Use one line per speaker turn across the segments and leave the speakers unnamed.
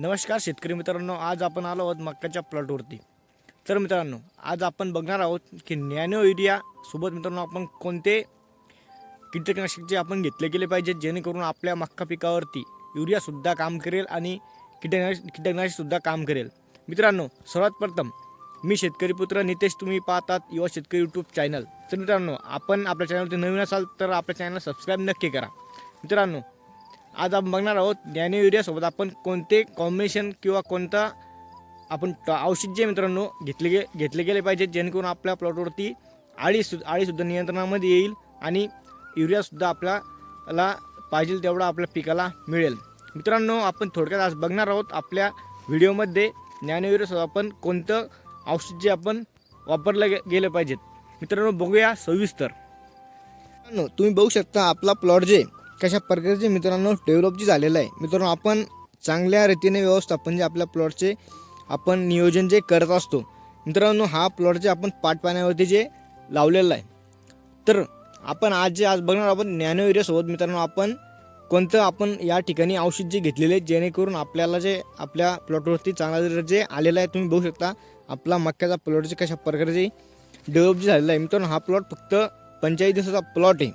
नमस्कार शेतकरी मित्रांनो आज आपण आलो आहोत मक्काच्या प्लॉटवरती. तर मित्रांनो आज आपण बघणार आहोत की नॅनो युरियासोबत मित्रांनो आपण कोणते कीटकनाशकचे आपण घेतले गेले पाहिजेत जेणेकरून आपल्या मक्का पिकावरती युरियासुद्धा काम करेल आणि कीटकनाशक कीटकनाशकसुद्धा काम करेल. मित्रांनो सर्वात प्रथम मी शेतकरी पुत्र नितेश तुम्ही पाहतात युवा शेतकरी यूट्यूब चॅनल तर मित्रांनो आपण आपल्या चॅनलवरती नवीन असाल तर आपल्या चॅनल सबस्क्राईब नक्की करा. मित्रांनो आज आपण बघणार आहोत नॅनो युरियासोबत आपण कोणते कॉम्बिनेशन किंवा कोणता आपण औषध जे मित्रांनो घेतले गे घेतले गेले पाहिजेत जेणेकरून आपल्या प्लॉटवरती आळी सु आळीसुद्धा नियंत्रणामध्ये येईल आणि युरियासुद्धा आपल्याला पाहिजे तेवढा आपल्या पिकाला मिळेल. मित्रांनो आपण थोडक्यात आज बघणार आहोत आपल्या व्हिडिओमध्ये नॅनो युरियासोबत आपण कोणतं औषध जे आपण वापरलं गे गेलं पाहिजेत. मित्रांनो बघूया सविस्तर. तुम्ही बघू शकता आपला प्लॉट जे कशा प्रकारचे मित्रांनो डेव्हलप जे झालेलं आहे मित्रांनो आपण चांगल्या रीतीने व्यवस्थापन जे आपल्या प्लॉटचे आपण नियोजन जे करत असतो मित्रांनो हा प्लॉट जे आपण पाटपाण्यावरती जे लावलेला आहे. तर आपण आज जे आज बघणार आपण नॅनो एरियासोबत मित्रांनो आपण कोणतं आपण या ठिकाणी औषध जे घेतलेले आहे जेणेकरून आपल्याला जे आपल्या प्लॉटवरती चांगला रिझल्ट जे आलेला आहे तुम्ही बघू शकता आपला मक्याचा प्लॉट जे कशा प्रकारचे डेव्हलप जे झालेला आहे मित्रांनो हा प्लॉट फक्त पंचेचाळीस दिवसाचा प्लॉट आहे.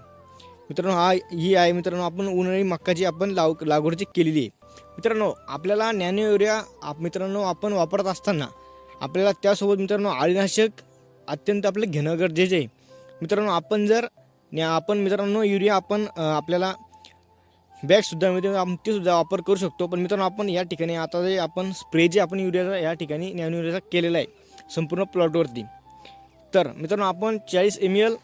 मित्रांनो हा ही आहे मित्रांनो आपण उन्हाळी मक्काची आपण लाव लागवडची केलेली आहे. मित्रांनो आपल्याला नॅनो युरिया आप मित्रांनो आपण वापरत असताना आपल्याला त्यासोबत मित्रांनो आळीनाशक अत्यंत आपलं घेणं गरजेचं आहे. मित्रांनो आपण जर न्या- आपण मित्रांनो युरिया आपण आपल्याला बॅगसुद्धा मिळते तेसुद्धा सुद्धा वापर करू शकतो पण मित्रांनो आपण या ठिकाणी आता जे आपण स्प्रे जे आपण युरियाचा या ठिकाणी नॅनो युरियाचा केलेला आहे संपूर्ण प्लॉटवरती. तर मित्रांनो आपण चाळीस एम एल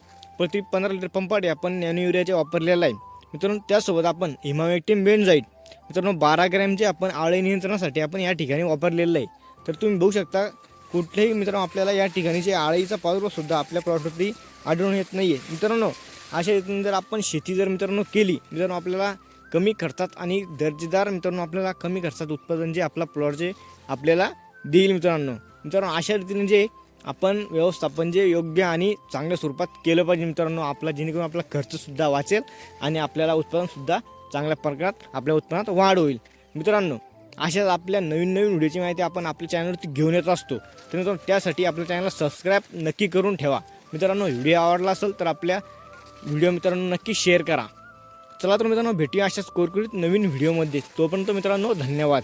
प्रति पंधरा लिटर पंपाटे आपण नॅनो युरियाचे वापरलेला आहे. मित्रांनो त्यासोबत आपण हिमावेक्टिन बेनजाईट मित्रांनो बारा ग्रॅमचे आपण आळे नियंत्रणासाठी आपण या ठिकाणी वापरलेलं आहे. तर तुम्ही बघू शकता कुठलेही मित्रांनो आपल्याला या ठिकाणीचे आळीचा प्रादुर्भावसुद्धा आपल्या प्लॉटवरती आढळून येत नाही आहे मित्रांनो अशा रीतीने जर आपण शेती जर मित्रांनो केली मित्रांनो आपल्याला कमी खर्चात आणि दर्जेदार मित्रांनो आपल्याला कमी खर्चात उत्पादन जे आपला प्लॉट जे आपल्याला देईल मित्रांनो. मित्रांनो अशा रीतीने जे आपण व्यवस्थापन जे योग्य आणि चांगल्या स्वरूपात केलं पाहिजे मित्रांनो आपला जेणेकरून आपला खर्चसुद्धा वाचेल आणि आपल्याला उत्पादनसुद्धा चांगल्या प्रकारात आपल्या उत्पन्नात वाढ होईल. मित्रांनो अशाच आपल्या नवीन नवीन व्हिडिओची माहिती आपण आपल्या चॅनलवरती घेऊन येत असतो. तर मित्रांनो त्यासाठी आपल्या चॅनलला सबस्क्राईब नक्की करून ठेवा. मित्रांनो व्हिडिओ आवडला असेल तर आपल्या व्हिडिओ मित्रांनो नक्की शेअर करा. चला तर मित्रांनो भेटूया अशाच कोरकुरीत नवीन व्हिडिओमध्ये. तोपर्यंत मित्रांनो धन्यवाद.